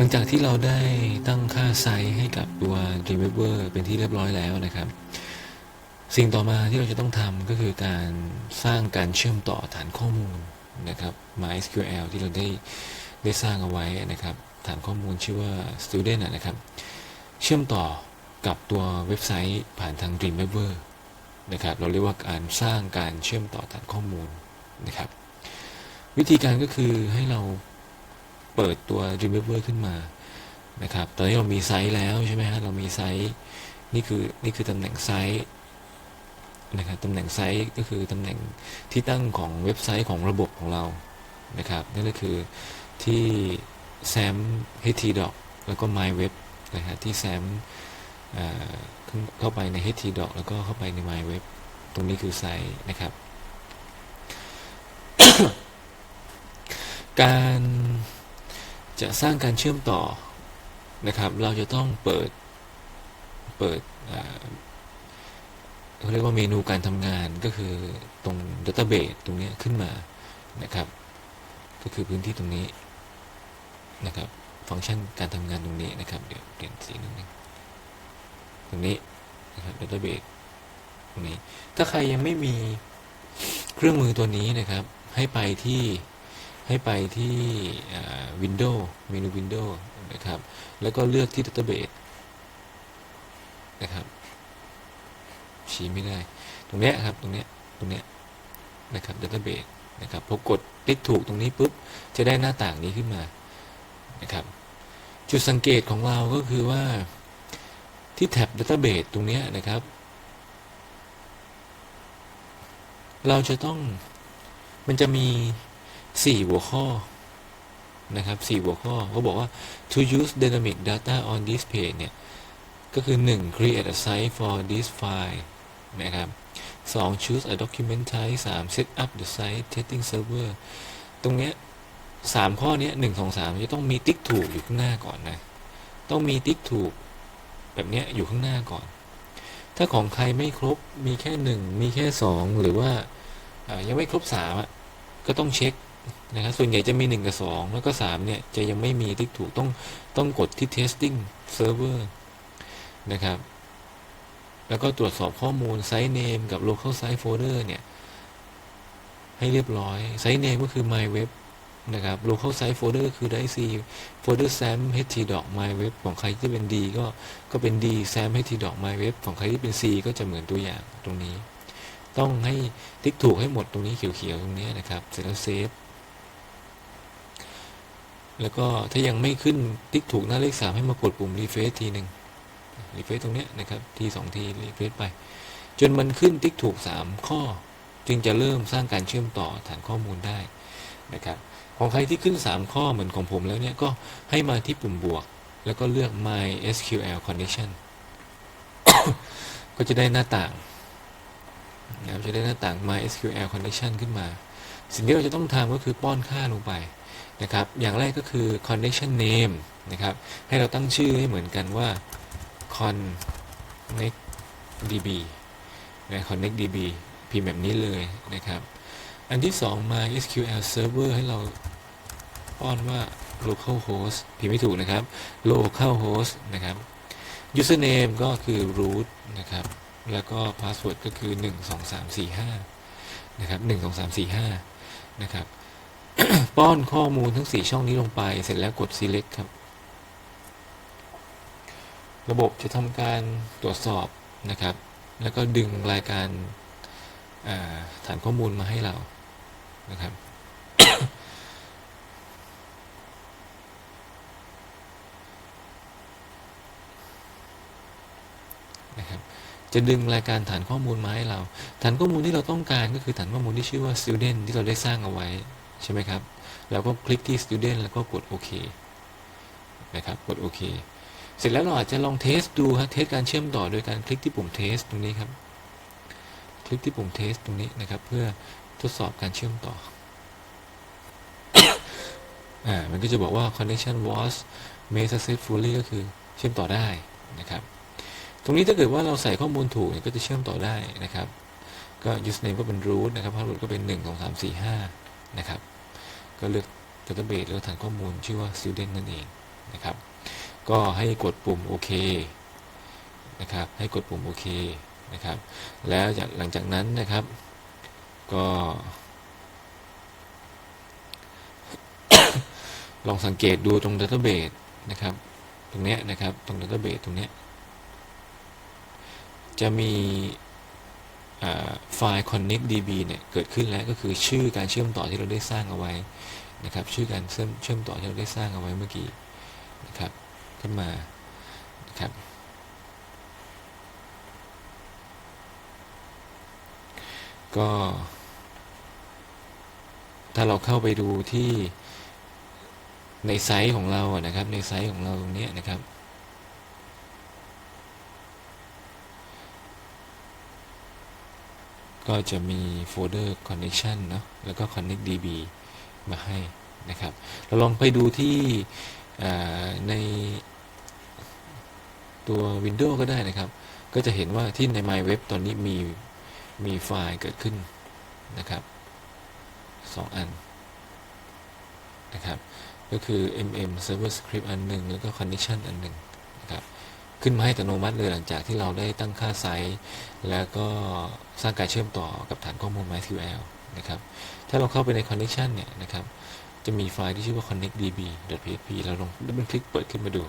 หลังจากที่เราได้ตั้งค่าไซส์ให้กับตัว Dreamweaver เป็นที่เรียบร้อยแล้วนะครับ สิ่งต่อมาที่เราจะต้องทำก็คือการสร้างการเชื่อมต่อฐานข้อมูลนะครับ MySQL ที่เราได้ได้สร้างเอาไว้นะครับ ฐานข้อมูลชื่อว่า Student นะครับ เชื่อมต่อกับตัวเว็บไซต์ผ่านทาง Dreamweaver นะครับ เราเรียกว่าการสร้างการเชื่อมต่อฐานข้อมูลนะครับ วิธีการก็คือให้เรา เปิดตัว Dreamweaver ขึ้นมานะครับ ตอนนี้เรามีไซต์แล้วใช่ไหมฮะ เรามีไซต์นี่คือนี่คือตำแหน่งไซต์นะครับตำแหน่งไซต์ก็คือตำแหน่งที่ตั้งของเว็บไซต์ของระบบของเรานะครับนั่นก็คือที่ sam htdoc แล้วก็ my web นะฮะที่ sam เข้าเข้าไปใน htdoc แล้วก็เข้าไปใน my web ตรงนี้คือไซต์นะครับ การ จะสร้างการเชื่อมต่อนะครับ เราจะต้องเปิด เปิดเขาเรียกว่าเมนูการทำงานก็คือตรง Database ตรงนี้ขึ้นมานะครับ ก็คือพื้นที่ตรงนี้นะครับ ฟังก์ชันการทำงานตรงนี้นะครับ เดี๋ยวเปลี่ยนสีนิดนึงตรงนี้นะครับ Database ตรงนี้ ถ้าใครยังไม่มีเครื่องมือตัวนี้นะครับ ให้ไปที่ ให้ไปที่วินโดว์เมนู Windows นะครับ แล้วก็เลือกที่ Database นะครับ ชี้ไม่ได้ ตรงเนี้ยครับ ตรงเนี้ย ตรงเนี้ยนะครับ Database นะครับ พอกดคลิกถูกตรงนี้ปุ๊บ จะได้หน้าต่างนี้ขึ้นมา นะครับ จุดสังเกตของเราก็คือว่าที่แท็บ Database ตรงนี้นะครับ เราจะต้องมันจะมี 4 หัวข้อนะครับ4หัวข้อเขาบอกว่า to use dynamic data on this page เนี่ย ก็คือ 1. create a site for this file นะครับ 2. choose a document type 3. set up the site testing server ตรงเนี้ยสามข้อเนี้ยหนึ่งสองสามจะต้องมีติ๊กถูกอยู่ข้างหน้าก่อนนะ ต้องมีติ๊กถูกแบบเนี้ยอยู่ข้างหน้าก่อน ถ้าของใครไม่ครบ มีแค่หนึ่งมีแค่สองหรือว่าอ่ายังไม่ครบสามอะ ก็ต้องเช็ค นะครับส่วนใหญ่จะมีหนึ่งกับสองแล้วก็สามเนี่ย จะยังไม่มีติ๊กถูกต้องต้องกดที่ testing server นะครับ แล้วก็ตรวจสอบข้อมูล site name กับ local site folder เนี่ย ให้เรียบร้อย site name ก็คือ my web นะครับ local site folder ก็คือ .c folder sam htdoc my web ของใครที่เป็น d ก็ก็เป็น d sam htdoc my web ของใครที่เป็น c ก็จะเหมือนตัวอย่างตรงนี้ ต้องให้ติ๊กถูกให้หมดตรงนี้เขียวๆตรงนี้นะครับ เสร็จแล้วเซฟ แล้วก็ถ้ายังไม่ขึ้นติ๊กถูกหน้าเลขสามให้มากดปุ่ม refresh ทีหนึ่งรีเฟซตรงเนี้ยนะครับทีสองทีรีเฟซไป จนมันขึ้นติ๊กถูกสามข้อ จึงจะเริ่มสร้างการเชื่อมต่อฐานข้อมูลได้นะครับของใครที่ขึ้น 3 ข้อเหมือนของผมแล้วเนี่ยก็ให้มาที่ปุ่มบวก แล้วก็เลือก my SQL connection ก็จะได้หน้าต่างนะครับจะได้หน้าต่าง my SQL connection ขึ้นมา สิ่งที่เราจะต้องทำก็คือป้อนค่าลงไป นะครับ อย่างแรกก็คือ connection name นะครับ ให้เราตั้งชื่อให้เหมือนกันว่า connect db นะ connect db พิมพ์แบบนี้เลยนะครับ อันที่สองมา SQL server ให้เราป้อนว่า local host พิมพ์ไม่ถูกนะครับ local host นะครับ username ก็คือ root นะครับ แล้วก็ password ก็คือ 1 2 3 4 5นะครับ1 2 3 4 5นะครับ ป้อนข้อมูลทั้ง 4 ช่องนี้ลงไป เสร็จแล้วกด select ครับ ระบบจะทำการตรวจสอบนะครับ แล้วก็ดึงรายการฐานข้อมูลมาให้เรานะครับนะครับจะดึงรายการฐานข้อมูลมาให้เรา ฐานข้อมูลที่เราต้องการก็คือฐานข้อมูลที่ชื่อว่า student ที่เราได้สร้างเอาไว้ใช่ไหมครับ แล้วก็คลิกที่ student แล้วก็กดโอเคนะครับกดโอเคเสร็จแล้วเราอาจจะลองเทสดูฮะเทสการเชื่อมต่อโดยการคลิกที่ปุ่มเทสตรงนี้ครับคลิกที่ปุ่มเทสตรงนี้นะครับ เพื่อทดสอบการเชื่อมต่ออ่ามันก็จะบอกว่า connection was made successfully ก็คือเชื่อมต่อได้นะครับ ตรงนี้ถ้าเกิดว่าเราใส่ข้อมูลถูกเนี่ยก็จะเชื่อมต่อได้นะครับ ก็ username ก็เป็น root นะครับ password ก็เป็น 1 2 3 4 5 นะครับ ก็เลือก database แล้วฐานข้อมูลชื่อว่า student นั่นเองนะครับ ก็ให้กดปุ่มโอเคนะครับ ให้กดปุ่มโอเคนะครับ แล้วจากหลังจากนั้นนะครับ ก็ ลองสังเกตดูตรง Database นะครับ ตรงเนี้ยนะครับ ตรง Database ตรงเนี้ยจะมี ไฟล์ connect db เนี่ยเกิดขึ้นแล้วก็คือชื่อการเชื่อมต่อที่เราได้สร้างเอาไว้นะครับ ชื่อการเชื่อมเชื่อมต่อที่เราได้สร้างเอาไว้เมื่อกี้นะครับขึ้นมานะครับก็ ถ้าเราเข้าไปดูที่ในไซต์ของเราอะนะครับ ในไซต์ของเราตรงเนี้ยนะครับ ก็จะมีโฟลเดอร์ connection เนาะแล้วก็ connect db มาให้นะครับ เราลองไปดูที่ในตัว Windows ก็ได้นะครับ ก็จะเห็นว่าที่ใน My Web ตอนนี้มีมีไฟล์เกิดขึ้นนะครับสองอันนะครับ ก็คือ mm server script อันหนึ่งแล้วก็ connection อันหนึ่งนะครับ ขึ้นมาให้อัตโนมัติเลยหลังจากที่เราได้ตั้งค่าไซส์แล้วก็สร้างการเชื่อมต่อกับฐานข้อมูล MySQL นะครับถ้าเราเข้าไปใน connection เนี่ยนะครับจะมีไฟล์ที่ชื่อว่า connectdb.php เราลองดับเบิลคลิกเปิดขึ้นมาดู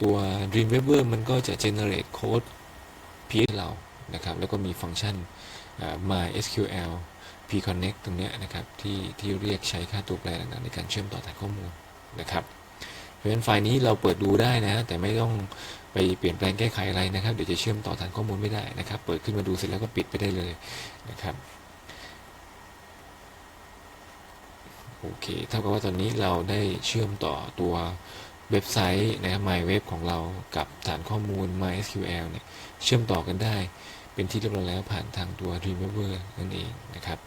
ตัว Dreamweaver มันก็จะ generate code PHP เรานะครับแล้วก็มีฟังก์ชัน MySQL pconnect ตรงนี้นะครับที่ที่เรียกใช้ค่าตัวแปรต่างๆในการเชื่อมต่อฐานข้อมูลนะครับ เพราะฉะนั้นไฟล์นี้เราเปิดดูได้นะ แต่ไม่ต้องไปเปลี่ยนแปลงแก้ไขอะไรนะครับ เดี๋ยวจะเชื่อมต่อฐานข้อมูลไม่ได้นะครับ เปิดขึ้นมาดูเสร็จแล้วก็ปิดไปได้เลยนะครับโอเคเท่ากับว่าตอนนี้เราได้เชื่อมต่อตัวเว็บไซต์นะครับ MyWeb ของเรากับฐานข้อมูล MySQL เนี่ยเชื่อมต่อกันได้เป็นที่เรียบร้อยแล้วผ่านทางตัว Dreamweaver นั่นเองนะครับ